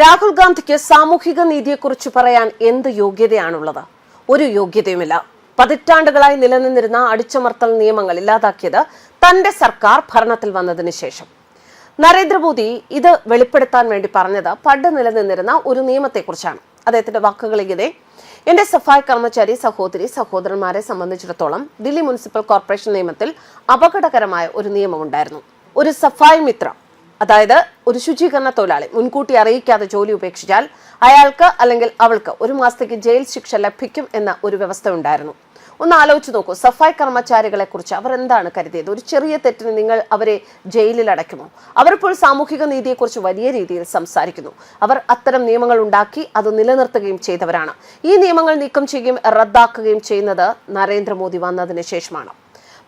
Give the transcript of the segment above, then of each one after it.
രാഹുൽ ഗാന്ധിക്ക് സാമൂഹിക നീതിയെക്കുറിച്ച് പറയാൻ എന്ത് യോഗ്യതയാണുള്ളത്? ഒരു യോഗ്യതയുമില്ല. പതിറ്റാണ്ടുകളായി നിലനിന്നിരുന്ന അടിച്ചമർത്തൽ നിയമങ്ങൾ ഇല്ലാതാക്കിയത് തന്റെ സർക്കാർ ഭരണത്തിൽ വന്നതിന് ശേഷം. നരേന്ദ്രമോദി ഇത് വെളിപ്പെടുത്താൻ വേണ്ടി പറഞ്ഞത് പണ്ട് നിലനിന്നിരുന്ന ഒരു നിയമത്തെക്കുറിച്ചാണ്. അദ്ദേഹത്തിന്റെ വാക്കുകൾ ഇങ്ങനെ എന്റെ സഫായി കർമ്മചാരി സഹോദരി സഹോദരന്മാരെ സംബന്ധിച്ചിടത്തോളം ദില്ലി മുനിസിപ്പൽ കോർപ്പറേഷൻ നിയമത്തിൽ അപകടകരമായ ഒരു നിയമമുണ്ടായിരുന്നു. ഒരു സഫായി മിത്ര അതായത് ഒരു ശുചീകരണ തൊഴിലാളി മുൻകൂട്ടി അറിയിക്കാതെ ജോലി ഉപേക്ഷിച്ചാൽ അയാൾക്ക് അല്ലെങ്കിൽ അവൾക്ക് ഒരു മാസത്തേക്ക് ജയിൽ ശിക്ഷ ലഭിക്കും എന്ന ഒരു വ്യവസ്ഥ ഉണ്ടായിരുന്നു. ഒന്ന് ആലോചിച്ച് നോക്കൂ. സഫായ് കർമ്മചാരികളെ കുറിച്ച് അവർ എന്താണ് കരുതിയത്? ഒരു ചെറിയ തെറ്റിന് നിങ്ങൾ അവരെ ജയിലിൽ അടയ്ക്കുമോ? അവരിപ്പോൾ സാമൂഹിക നീതിയെക്കുറിച്ച് വലിയ രീതിയിൽ സംസാരിക്കുന്നു. അവർ അത്തരം നിയമങ്ങൾ ഉണ്ടാക്കി അത് നിലനിർത്തുകയും ചെയ്തവരാണ്. ഈ നിയമങ്ങൾ നീക്കം ചെയ്യുകയും റദ്ദാക്കുകയും ചെയ്യുന്നത് നരേന്ദ്രമോദി വന്നതിന് ശേഷമാണ്.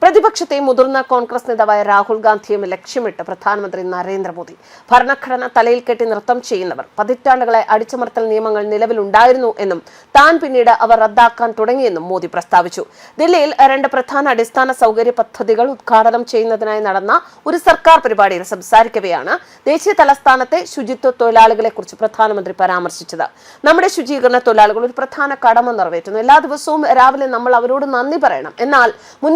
പ്രതിപക്ഷത്തെ മുതിർന്ന കോൺഗ്രസ് നേതാവായ രാഹുൽ ഗാന്ധിയും ലക്ഷ്യമിട്ട് പ്രധാനമന്ത്രി നരേന്ദ്രമോദി ഭരണഘടന തലയിൽ കെട്ടി നൃത്തം ചെയ്യുന്നവർ പതിറ്റാണ്ടുകളെ അടിച്ചമർത്തൽ നിയമങ്ങൾ നിലവിലുണ്ടായിരുന്നു എന്നും താൻ പിന്നീട് അവർ റദ്ദാക്കാൻ തുടങ്ങിയെന്നും മോദി പ്രസ്താവിച്ചു. ദില്ലിയിൽ രണ്ട് പ്രധാന അടിസ്ഥാന സൗകര്യ പദ്ധതികൾ ഉദ്ഘാടനം ചെയ്യുന്നതിനായി നടന്ന ഒരു സർക്കാർ പരിപാടിയിൽ സംസാരിക്കവെയാണ് ദേശീയ തലസ്ഥാനത്തെ ശുചിത്വ തൊഴിലാളികളെ കുറിച്ച് പ്രധാനമന്ത്രി പരാമർശിച്ചത്. നമ്മുടെ ശുചീകരണ തൊഴിലാളികൾ ഒരു പ്രധാന കടമ നിറവേറ്റുന്നു. എല്ലാ ദിവസവും രാവിലെ നമ്മൾ അവരോട് നന്ദി പറയണം. എന്നാൽ മുൻ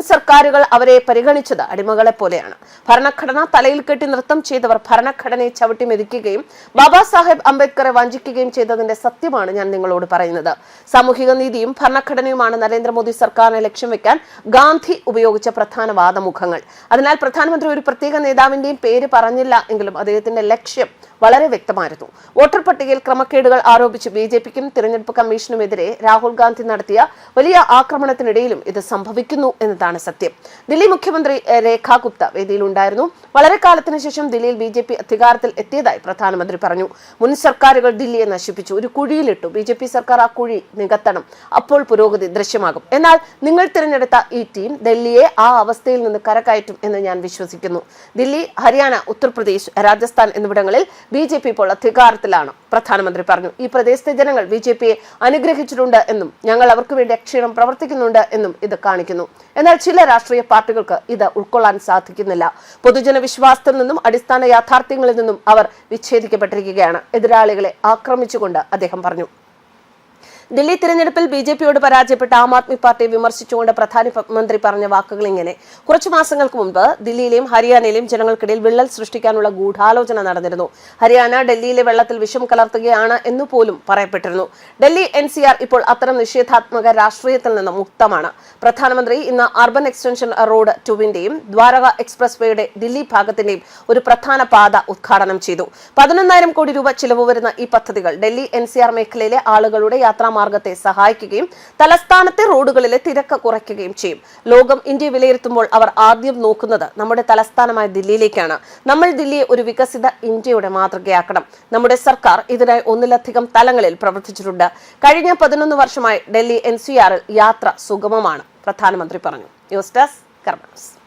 സർക്കാരുകൾ അവരെ പരിഗണിച്ചത് അടിമകളെ പോലെയാണ്. ഭരണഘടന തലയിൽ കെട്ടി നൃത്തം ചെയ്തവർ ഭരണഘടനയെ ചവിട്ടി മെതിക്കുകയും ബാബാ സാഹേബ് അംബേദ്കറെ വഞ്ചിക്കുകയും ചെയ്തതിന്റെ സത്യമാണ് ഞാൻ നിങ്ങളോട് പറയുന്നത്. സാമൂഹിക നീതിയും ഭരണഘടനയുമാണ് നരേന്ദ്രമോദി സർക്കാരിനെ ലക്ഷ്യം വെക്കാൻ ഗാന്ധി ഉപയോഗിച്ച പ്രധാന വാദമുഖങ്ങൾ. അതിനാൽ പ്രധാനമന്ത്രി ഒരു പ്രത്യേക നേതാവിന്റെയും പേര് പറഞ്ഞില്ല എങ്കിലും അദ്ദേഹത്തിന്റെ ലക്ഷ്യം വളരെ വ്യക്തമായിരുന്നു. വോട്ടർ പട്ടികയിൽ ക്രമക്കേടുകൾ ആരോപിച്ച് ബി ജെ പിക്കും തിരഞ്ഞെടുപ്പ് കമ്മീഷനുമെതിരെ രാഹുൽ ഗാന്ധി നടത്തിയ വലിയ ആക്രമണത്തിനിടയിലും ഇത് സംഭവിക്കുന്നു എന്നതാണ് സത്യം. ദില്ലി മുഖ്യമന്ത്രി രേഖാ ഗുപ്ത വേദിയിലുണ്ടായിരുന്നു. വളരെ കാലത്തിന് ശേഷം ദില്ലിയിൽ ബി ജെ പി അധികാരത്തിൽ എത്തിയതായി പ്രധാനമന്ത്രി പറഞ്ഞു. മുൻ സർക്കാരുകൾ ദില്ലിയെ നശിപ്പിച്ചു. ഒരു കുഴിയിലിട്ടു. ബി ജെ പി സർക്കാർ ആ കുഴി നികത്തണം. അപ്പോൾ പുരോഗതി ദൃശ്യമാകും. എന്നാൽ നിങ്ങൾ തിരഞ്ഞെടുത്ത ഈ ടീം ഡൽഹിയെ ആ അവസ്ഥയിൽ നിന്ന് കരകയറ്റും എന്ന് ഞാൻ വിശ്വസിക്കുന്നു. ദില്ലി ഹരിയാന ഉത്തർപ്രദേശ് രാജസ്ഥാൻ എന്നിവിടങ്ങളിൽ ബി ജെ പി ഇപ്പോൾ അധികാരത്തിലാണ് പ്രധാനമന്ത്രി പറഞ്ഞു. ഈ പ്രദേശത്തെ ജനങ്ങൾ ബി ജെ പിയെ അനുഗ്രഹിച്ചിട്ടുണ്ട് എന്നും ഞങ്ങൾ അവർക്ക് വേണ്ടി അക്ഷീണം പ്രവർത്തിക്കുന്നുണ്ട് എന്നും ഇത് കാണിക്കുന്നു. എന്നാൽ ചില രാഷ്ട്രീയ പാർട്ടികൾക്ക് ഇത് ഉൾക്കൊള്ളാൻ സാധിക്കുന്നില്ല. പൊതുജന വിശ്വാസത്തിൽ നിന്നും അടിസ്ഥാന യാഥാർത്ഥ്യങ്ങളിൽ നിന്നും അവർ വിച്ഛേദിക്കപ്പെട്ടിരിക്കുകയാണ്. എതിരാളികളെ ആക്രമിച്ചുകൊണ്ട് അദ്ദേഹം പറഞ്ഞു. ദില്ലി തിരഞ്ഞെടുപ്പിൽ ബി ജെ പിയോട് പരാജയപ്പെട്ട ആം ആദ്മി പാർട്ടിയെ വിമർശിച്ചുകൊണ്ട് പ്രധാനമന്ത്രി പറഞ്ഞ വാക്കുകൾ ഇങ്ങനെ. കുറച്ചു മാസങ്ങൾക്ക് മുമ്പ് ദില്ലിയിലെയും ഹരിയാനയിലെയും ജനങ്ങൾക്കിടയിൽ വിള്ളൽ സൃഷ്ടിക്കാനുള്ള ഗൂഢാലോചന നടന്നിരുന്നു. ഹരിയാന ഡൽഹിയിലെ വെള്ളത്തിൽ വിഷം കലർത്തുകയാണ് എന്നു പോലും പറയപ്പെട്ടിരുന്നു. ഡൽഹി എൻ ഇപ്പോൾ അത്തരം നിഷേധാത്മക രാഷ്ട്രീയത്തിൽ നിന്ന് മുക്തമാണ്. പ്രധാനമന്ത്രി ഇന്ന് അർബൻ എക്സ്റ്റൻഷൻ റോഡ് ടുവിന്റെയും ദ്വാരക എക്സ്പ്രസ് വേയുടെ ദില്ലി ഭാഗത്തിന്റെയും ഒരു പ്രധാന പാത ഉദ്ഘാടനം ചെയ്തു. പതിനൊന്നായിരം കോടി രൂപ ചിലവ് വരുന്ന ഈ പദ്ധതികൾ ഡൽഹി എൻ മേഖലയിലെ ആളുകളുടെ യാത്രാമാർഗത്തെ സഹായിക്കുകയും തലസ്ഥാനത്തെ റോഡുകളിലെ തിരക്ക് കുറയ്ക്കുകയും ചെയ്യും. ലോകം ഇന്ത്യ വിലയിരുത്തുമ്പോൾ അവർ ആദ്യം നോക്കുന്നത് നമ്മുടെ തലസ്ഥാനമായ ദില്ലിയിലേക്കാണ്. നമ്മൾ ദില്ലിയെ ഒരു വികസിത ഇന്ത്യയുടെ മാതൃകയാക്കണം. നമ്മുടെ സർക്കാർ ഇതിനായി ഒന്നിലധികം തലങ്ങളിൽ പ്രവർത്തിച്ചിട്ടുണ്ട്. കഴിഞ്ഞ പതിനൊന്ന് വർഷമായി ഡൽഹി എൻ യാത്ര സുഗമമാണ്. പ്രധാനമന്ത്രി പറഞ്ഞു. News desk കർമ്മസ്